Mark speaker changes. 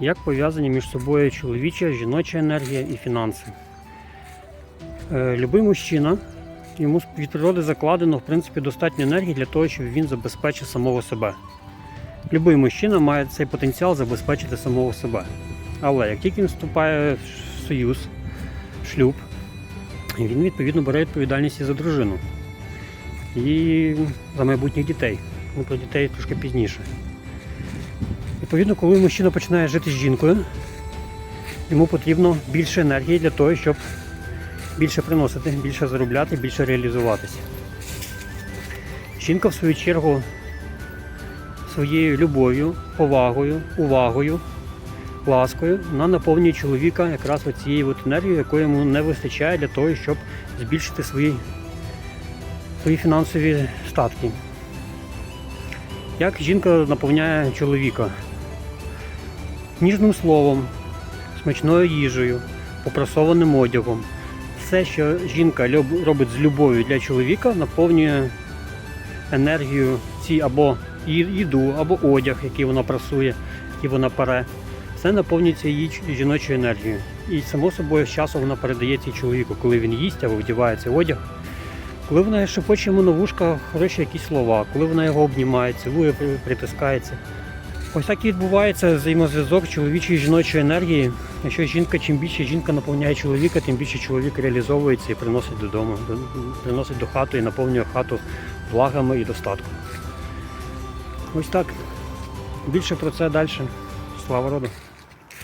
Speaker 1: Як пов'язані між собою чоловіча, жіноча енергія і фінанси? Е, Любий мужчина, йому від природи закладено в принципі достатньо енергії для того, щоб він забезпечив самого себе. Любий мужчина має цей потенціал забезпечити самого себе. Але як тільки він вступає в союз, шлюб, він відповідно бере відповідальність і за дружину і за майбутніх дітей. Ну, про дітей трошки пізніше. Відповідно, коли мужчина починає жити з жінкою, йому потрібно більше енергії для того, щоб більше приносити, більше заробляти, більше реалізуватися. Жінка, в свою чергу, своєю любов'ю, повагою, увагою, ласкою, вона наповнює чоловіка якраз цією енергією, якої йому не вистачає для того, щоб збільшити свої, свої фінансові статки. Як жінка наповняє чоловіка? Ніжним словом, смачною їжею, попрасованим одягом. Все, що жінка робить з любов'ю для чоловіка, наповнює енергію ці або їду, або одяг, який вона прасує, який вона пере. Все наповнюється її жіночою енергією. І само собою з часом вона передає цій чоловіку, коли він їсть або вдіває цей одяг. Коли вона шепоче йому на вушка хороші якісь слова, коли вона його обнімає, цілує, притискається. Ось так і відбувається взаємозв'язок чоловічої і жіночої енергії. Якщо жінка, чим більше жінка наповняє чоловіка, тим більше чоловік реалізовується і приносить додому, приносить до хати і наповнює хату благами і достатком. Ось так. Більше про це далі. Слава роду!